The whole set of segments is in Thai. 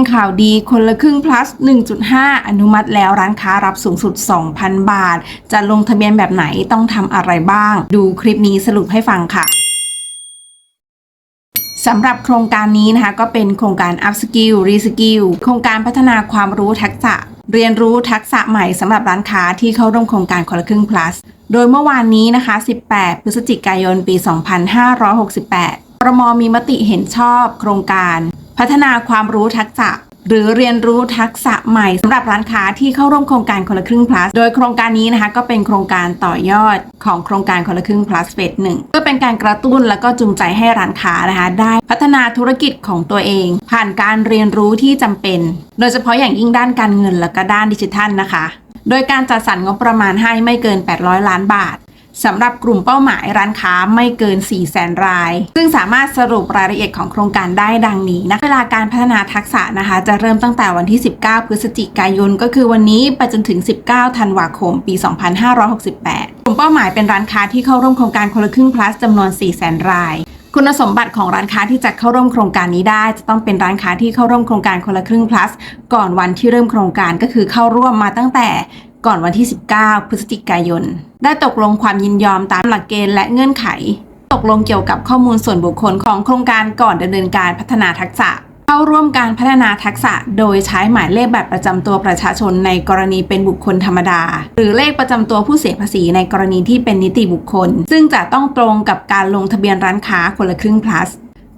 งข่าวดีคนละครึ่ง plus 1.5 อนุมัติแล้วร้านค้ารับสูงสุด 2,000 บาท จะลงทะเบียนแบบไหนต้องทำอะไรบ้าง ดูคลิปนี้สรุปให้ฟังค่ะสำหรับโครงการนี้นะคะก็เป็นโครงการ up skill re skill โครงการพัฒนาความรู้ทักษะ เรียนรู้ทักษะใหม่สำหรับร้านค้าที่เข้าร่วมโครงการคนละครึ่ง plus โดยเมื่อวานนี้นะคะ 18 พฤศจิกายน ปี 2568รมมีมติเห็นชอบโครงการ พัฒนาความรู้ทักษะ หรือเรียนรู้ทักษะใหม่สำหรับร้านค้าที่เข้าร่วมโครงการคนละครึ่ง plus โดยโครงการนี้นะคะก็เป็นโครงการต่อยอดของโครงการคนละครึ่ง plus เฟสหนึ่งเพื่อเป็นการกระตุ้นและก็จูงใจให้ร้านค้านะคะ ได้พัฒนาธุรกิจของตัวเอง ผ่านการเรียนรู้ที่จำเป็น โดยเฉพาะอย่างยิ่งด้านการเงินและก็ด้านดิจิทัลนะคะ โดยการจัดสรรงบประมาณให้ไม่เกิน 800 ล้านบาท สำหรับกลุ่มเป้าหมายร้านค้าไม่เกิน 4 0 0แสนราย ซึ่งสามารถสรุปรายละเอียดของโครงการได้ดังนี้นะเวลาการพัฒนาทักษะนะคะ จะเริ่มตั้งแต่วันที่ 19 พฤศจิกายน ก็คือวันนี้ไปจนถึง 19 ธันวาคม ปี 2568 กลุ่มเป้าหมายเป็นร้านค้าที่เข้าร่วมโครงการคนละครึ่ง plus จำนวน 4 0 0แสนรายคุณสมบัติของร้านค้าที่จะเข้าร่วมโครงการนี้ได้ จะต้องเป็นร้านค้าที่เข้าร่วมโครงการคนละครึ่ง plus ก่อนวันที่เริ่มโครงการก็คือเข้าร่วมมาตั้งแต่ ก่อนวันที่ 19 พฤศจิกายน ได้ตกลงความยินยอมตามหลักเกณฑ์และเงื่อนไข ตกลงเกี่ยวกับข้อมูลส่วนบุคคลของโครงการก่อนดำเนินการพัฒนาทักษะ เข้าร่วมการพัฒนาทักษะ โดยใช้หมายเลขแบบประจำตัวประชาชนในกรณีเป็นบุคคลธรรมดา หรือเลขประจำตัวผู้เสียภาษีในกรณีที่เป็นนิติบุคคล ซึ่งจะต้องตรงกับการลงทะเบียนร้านค้าคนละครึ่ง plus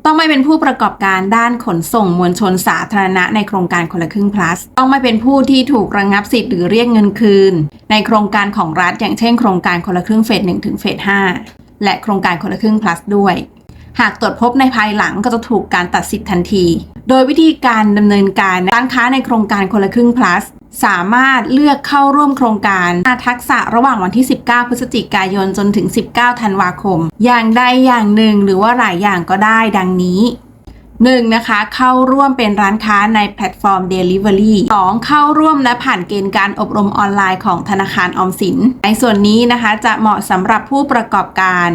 ต้องไม่เป็นผู้ประกอบการด้านขนส่งมวลชนสาธารณะในโครงการคนละครึ่ง plus ต้องไม่เป็นผู้ที่ถูกระงงับสิทธิ์หรือเรียกเงินคืน ในโครงการของรัฐ อย่างเช่นโครงการคนละครึ่งเฟส1ถึงเฟส5และโครงการคนละครึ่ง plus ด้วย หากตรวจพบในภายหลังก็จะถูกการตัดสิทธิ์ทันที โดยวิธีการดำเนินการร้านค้าในโครงการคนละครึ่ง plus สามารถเลือกเข้าร่วมโครงการทักษะระหว่างวันที่ 19 พฤศจิกายนจนถึง 19 ธันวาคม อย่างใดอย่างหนึ่งหรือว่าหลายอย่างก็ได้ดังนี้ 1. นะคะ เข้าร่วมเป็นร้านค้าในแพลตฟอร์ม Delivery 2. เข้าร่วมและผ่านเกณฑ์การอบรมออนไลน์ของธนาคารออมสิน ในส่วนนี้นะคะจะเหมาะสำหรับผู้ประกอบการ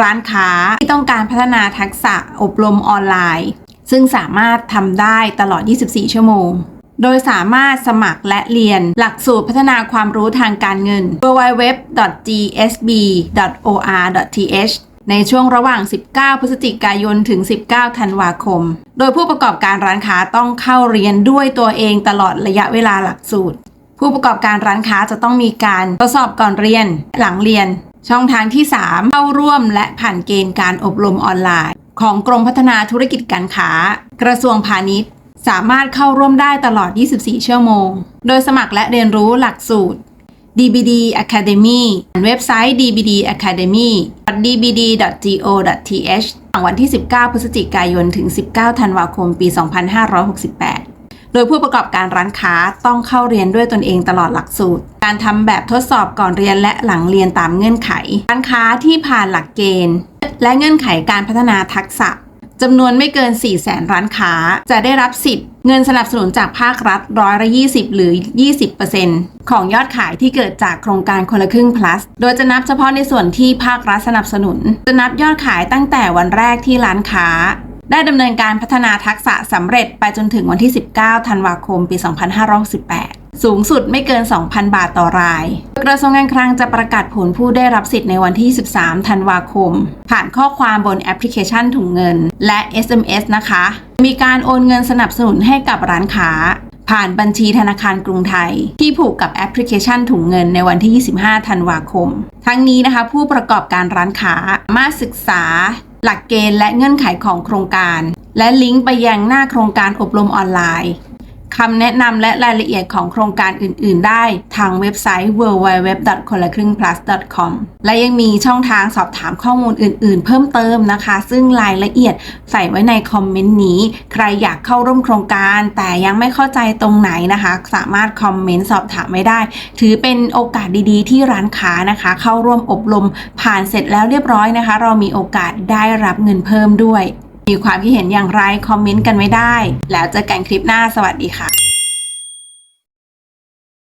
ร้านค้าที่ต้องการพัฒนาทักษะอบรมออนไลน์ ซึ่งสามารถทำได้ตลอด 24 ชั่วโมง โดยสามารถสมัครและเรียนหลักสูตรพัฒนาความรู้ทางการเงิน www.gsb.or.th ในช่วงระหว่าง 19 พฤศจิกายน ถึง 19 ธันวาคม โดยผู้ประกอบการร้านค้าต้องเข้าเรียนด้วยตัวเองตลอดระยะเวลาหลักสูตร ผู้ประกอบการร้านค้าจะต้องมีการทดสอบก่อนเรียน หลังเรียน ช่องทางที่ 3 เข้าร่วมและผ่านเกณฑ์การอบรมออนไลน์ ของกรมพัฒนาธุรกิจการค้า กระทรวงพาณิชย์ สามารถเข้าร่วมได้ตลอด 24 ชั่วโมง โดยสมัครและเรียนรู้หลักสูตร DBD Academy เว็บไซต์ DBD Academy dbd.go.th วันที่ 19 พฤศจิกายน ถึง 19 ธันวาคม ปี 2568 โดยผู้ประกอบการร้านค้าต้องเข้าเรียนด้วยตนเองตลอดหลักสูตร การทำแบบทดสอบก่อนเรียนและหลังเรียนตามเงื่อนไข ร้านค้าที่ผ่านหลักเกณฑ์ และเงื่อนไขการพัฒนาทักษะ จำนวนไม่เกิน 4 0 0แสนร้านค้า จะได้รับสิทธิ์เงินสนับสนุนจากภาครัฐร้อยละ20 หรือ 20%ของยอดขายที่เกิดจากโครงการคนละครึ่ง plus โดยจะนับเฉพาะในส่วนที่ภาครัฐสนับสนุน จะนับยอดขายตั้งแต่วันแรกที่ร้านค้า ได้ดำเนินการพัฒนาทักษะสำเร็จไปจนถึงวันที่ 19 ธันวาคม ปี 2568 สูงสุดไม่เกิน 2,000 บาทต่อราย กระทรวงการคลังจะประกาศผลผู้ได้รับสิทธิ์ในวันที่ 13 ธันวาคม ผ่านข้อความบนแอปพลิเคชันถุงเงิน และ SMS นะคะ มีการโอนเงินสนับสนุนให้กับร้านค้า ผ่านบัญชีธนาคารกรุงไทย ที่ผูกกับแอปพลิเคชันถุงเงินในวันที่ 25 ธันวาคม ทั้งนี้นะคะ ผู้ประกอบการร้านค้าสามารถศึกษา หลักเกณฑ์และเงื่อนไขของโครงการ และลิงก์ไปยังหน้าโครงการอบรมออนไลน์ คำแนะนำและรายละเอียดของโครงการอื่น ๆ ได้ทางเว็บไซต์ www. คนละครึ่ง plus com และยังมีช่องทางสอบถามข้อมูลอื่น ๆ เพิ่มเติมนะคะ ซึ่งรายละเอียดใส่ไว้ในคอมเมนต์นี้ ใครอยากเข้าร่วมโครงการ แต่ยังไม่เข้าใจตรงไหนนะคะ สามารถคอมเมนต์สอบถามไม่ได้ ถือเป็นโอกาสดี ๆ ที่ร้านค้านะคะ เข้าร่วมอบรมผ่านเสร็จแล้วเรียบร้อยนะคะ เรามีโอกาสได้รับเงินเพิ่มด้วย มีความคิดเห็นอย่างไรคอมเมนต์กันไว้ได้ แล้วเจอกันคลิปหน้าสวัสดีค่ะ